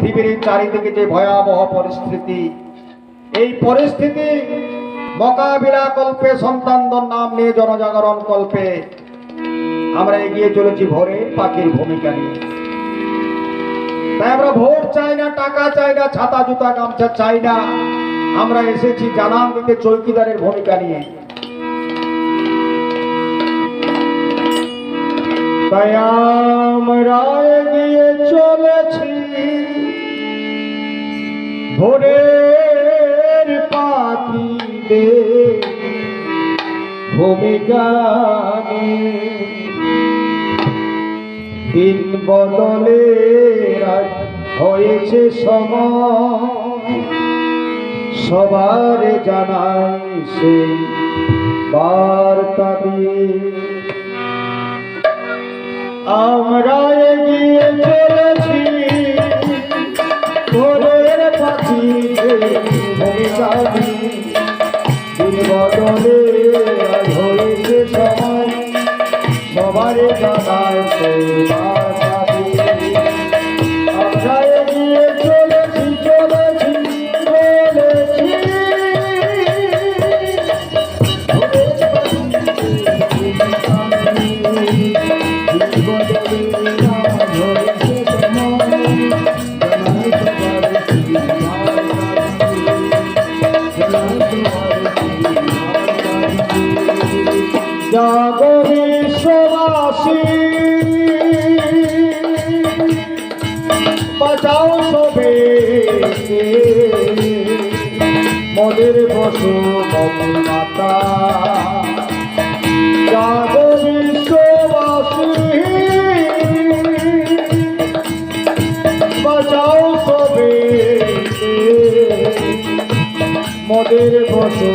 পৃথিবীর চারিদিকে যে ভয়াবহ পরিস্থিতি, এই পরিস্থিতি মোকাবিলা কল্পে, সন্তানদের নাম নিয়ে জনজাগরণ কল্পে আমরা এগিয়ে চলেছি ভোরের পাখির ভূমিকা নিয়ে। তাই আমরা ভোট চাই না, টাকা চাই না, ছাতা, জুতা, গামছা চাই না। আমরা এসেছি জানান দিতে চৌকিদারের ভূমিকা নিয়ে। তাই ভূমিকা দিন বদলে হয়েছে সময়। সবার জানাই সেই বার্তা আমরা এগিয়ে চলেছি। ভোরের পাখি ভূমিকা। দিন বদলে সবার জানায় আমরা সবাসী বাঁচাও সবে। মনের বসু মাতা জাগরি সবাসী বাঁচাও সবে। মদের বসু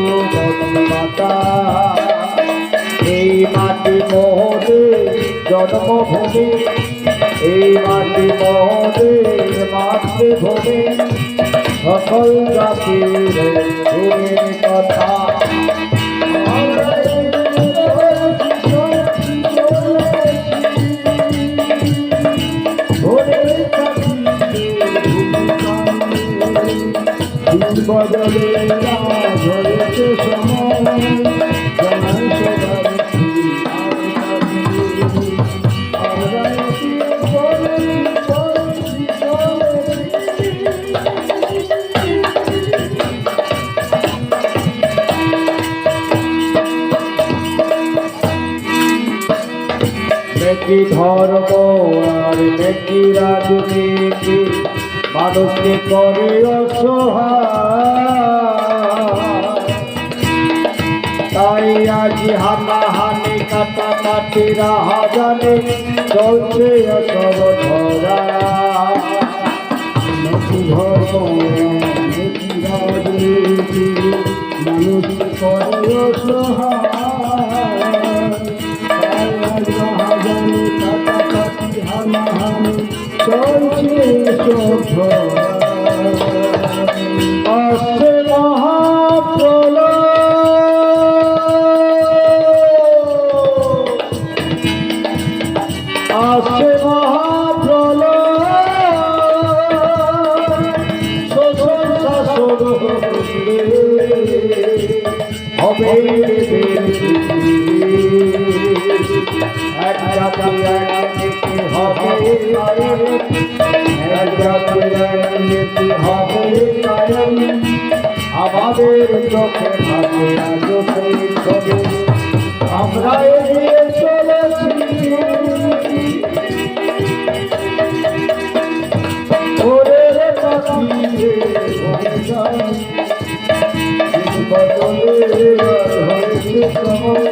মাতা জন্মভূমি এই মাটি মহদে মাতৃভূমি সকল জাতির কথা নেকি ধর্ম আর নেকি রাজনীতি? মানুষকে করে তাই আজ হানাহানি কাটাকাটি রাহাজানে চলছে অসব ধরা মানুষ করে অসহায় চলছে আসছে মহাপ্রলয়। আসছে মহাপ্রলয়। শোষণ শাসন হবে। এক জাতি আমাদের চোখে থাকে আজ সেই ছবি আমরা এগিয়ে চলেছি ওরে পাখি রে ভূমিকা বদলে হয়েছে সময়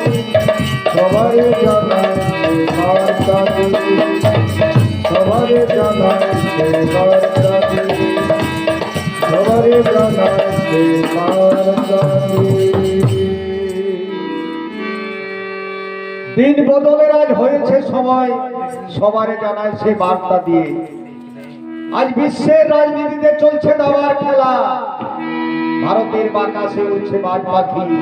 সবাই জানায় সবাই জানায় দিন বদলের আজ হয়েছে সময়, সবারে জানায় সে বার্তা দিয়ে। আজ বিশ্বের রাজনীতিতে চলছে দাবার খেলা। ভারতের বাতাসে উঠছে বাজ পাখি